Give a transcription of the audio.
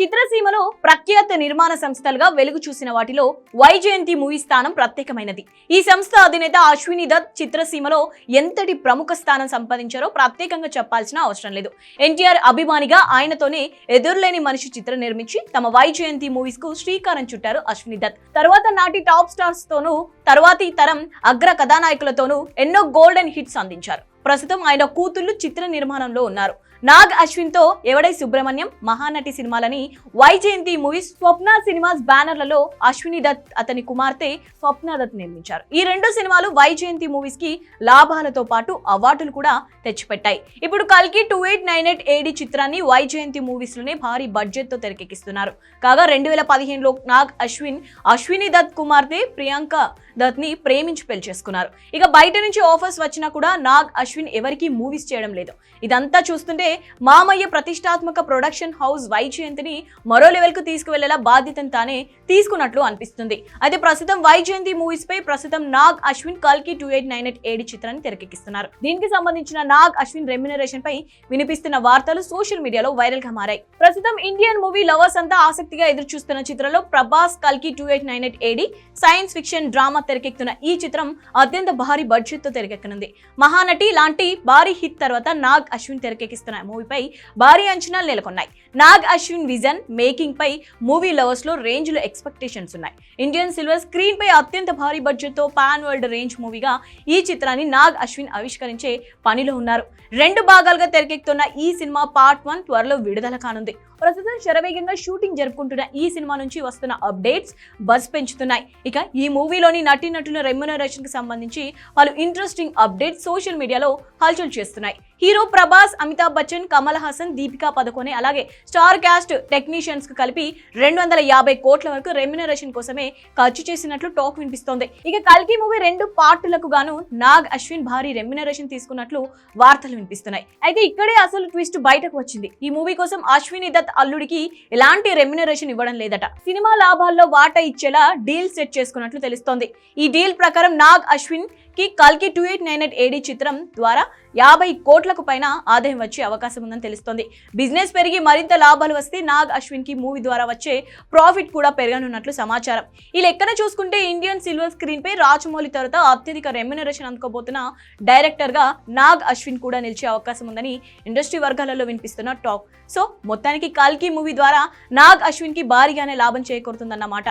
చిత్రసీమలో ప్రఖ్యాత నిర్మాణ సంస్థలుగా వెలుగు చూసిన వాటిలో వైజయంతి మూవీ స్థానం ప్రత్యేకమైనది. ఈ సంస్థ అధినేత అశ్విని దత్ చిత్రసీమలో ఎంతటి ప్రముఖ స్థానం సంపాదించారో ప్రత్యేకంగా చెప్పాల్సిన అవసరం లేదు. ఎన్టీఆర్ అభిమానిగా ఆయనతోనే ఎదురులేని మనిషి చిత్రం నిర్మించి తమ వైజయంతి మూవీస్కు శ్రీకారం చుట్టారు అశ్విని దత్. తర్వాత నాటి టాప్ స్టార్స్ తోనూ తర్వాతి తరం అగ్ర కథానాయకులతోనూ ఎన్నో గోల్డెన్ హిట్స్ అందించారు. ప్రస్తుతం ఆయన కూతుళ్ళు చిత్ర నిర్మాణంలో ఉన్నారు. నాగ్ అశ్విన్తో ఎవడై సుబ్రహ్మణ్యం మహానటి సినిమాలని? వైజయంతి మూవీస్ స్వప్న సినిమాస్ బ్యానర్లలో అశ్విని దత్ అతని కుమార్తె స్వప్న దత్ నిర్మించారు. ఈ రెండు సినిమాలు వైజయంతి మూవీస్కి లాభాలతో పాటు అవార్డులు కూడా తెచ్చిపెట్టాయి. ఇప్పుడు కల్కి two eight nine eight AD చిత్రాన్ని వైజయంతి మూవీస్లోనే భారీ బడ్జెట్తో తెరకెక్కిస్తున్నారు. కాగా రెండు వేల పదిహేనులో నాగ్ అశ్విన్ అశ్విని దత్ కుమార్తె ప్రియాంక దత్ని ప్రేమించి పెళ్ళి చేసుకున్నారు. ఇక బయట నుంచి ఆఫర్స్ వచ్చినా కూడా నాగ్ అశ్విన్ ఎవరికీ మూవీస్ చేయడం లేదు. ఇదంతా చూస్తుంటే మామయ్య ప్రతిష్టాత్మక ప్రొడక్షన్ హౌస్ వైజయంతిని మరో లెవెల్కు తీసుకువెళ్ళేలా బాధ్యతను తానే తీసుకున్నట్లు అనిపిస్తుంది. అయితే ప్రస్తుతం వైజయంతి మూవీస్ పై ప్రస్తుతం నాగ్ అశ్విన్ కల్కి two eight nine eight AD చిత్రాన్ని తెరకెక్కిస్తున్నారు. దీనికి సంబంధించిన నాగ్ అశ్విన్ రెమ్యునరేషన్ పై వినిపిస్తున్న వార్తలు సోషల్ మీడియాలో వైరల్గా మారాయి. ప్రస్తుతం ఇండియన్ మూవీ లవర్స్ అంతా ఆసక్తిగా ఎదురు చూస్తున్న చిత్రంలో ప్రభాస్ కల్కి two eight nine eight AD science fiction drama తెరకెక్కుతున్న ఈ చిత్రం అత్యంత భారీ బడ్జెట్తో తెరకెక్కనుంది. మహానటి లాంటి భారీ హిట్ తర్వాత నాగ్ అశ్విన్ తెరకెక్కిస్తున్నారు మూవీపై భారీ అంచనాలు నెలకొన్నాయి. నాగ్ అశ్విన్ విజన్ మేకింగ్ పై మూవీ లవర్స్లో రేంజ్లో ఎక్స్పెక్టేషన్స్ ఉన్నాయి. ఇండియన్ సిల్వర్ స్క్రీన్ పై అత్యంత భారీ బడ్జెట్తో పాన్ వరల్డ్ రేంజ్ మూవీగా ఈ చిత్రాన్ని నాగ్ అశ్విన్ ఆవిష్కరించే పనిలో ఉన్నారు. రెండు భాగాలుగా తెరకెక్కుతున్న ఈ సినిమా పార్ట్ వన్ త్వరలో విడుదల కానుంది. ప్రస్తుతం శరవేగంగా షూటింగ్ జరుపుకుంటున్న ఈ సినిమా నుంచి వస్తున్న అప్డేట్స్ బస్ పెంచుతున్నాయి. ఇక ఈ మూవీలోని నటీనటుల రెమ్యునరేషన్కి సంబంధించి పలు ఇంట్రెస్టింగ్ అప్డేట్స్ సోషల్ మీడియాలో హల్చల్ చేస్తున్నాయి. హీరో ప్రభాస్ అమితాబ్ బచ్చన్ కమల్ హాసన్ దీపికా పదకొనే అలాగే స్టార్ క్యాస్ట్ టెక్నీషియన్స్కు కలిపి రెండు వందల యాభై కోట్ల వరకు రెమ్యునరేషన్ కోసమే ఖర్చు చేసినట్లు టాక్ వినిపిస్తోంది. ఇక కల్కి మూవీ రెండు పార్టులకు గాను నాగ్ అశ్విన్ భారీ రెమ్యునరేషన్ తీసుకున్నట్లు వార్తలు వినిపిస్తున్నాయి. అయితే ఇక్కడే అసలు ట్విస్ట్ బయటకు వచ్చింది. ఈ మూవీ కోసం అశ్విని దత్ అల్లుడికి ఎలాంటి రెమ్యునరేషన్ ఇవ్వడం లేదట. సినిమా లాభాల్లో వాటా ఇచ్చేలా డీల్ సెట్ చేసుకున్నట్లు తెలుస్తోంది. ఈ డీల్ ప్రకారం నాగ్ అశ్విన్ కి కల్కి two eight nine eight AD చిత్రం ద్వారా యాభై కోట్లకు పైన ఆదాయం వచ్చే అవకాశం ఉందని తెలుస్తోంది. బిజినెస్ పెరిగి మరింత లాభాలు వస్తే నాగ్ అశ్విన్కి మూవీ ద్వారా వచ్చే ప్రాఫిట్ కూడా పెరగనున్నట్లు సమాచారం. ఈ లెక్కన చూసుకుంటే ఇండియన్ సిల్వర్ స్క్రీన్ పై రాజమౌళి తర్వాత అత్యధిక రెమ్యునరేషన్ అందుకోబోతున్న డైరెక్టర్గా నాగ్ అశ్విన్ కూడా నిలిచే అవకాశం ఉందని ఇండస్ట్రీ వర్గాలలో వినిపిస్తున్న టాక్. సో మొత్తానికి కల్కి మూవీ ద్వారా నాగ్ అశ్విన్కి భారీగానే లాభం చేకూరుతుందన్నమాట.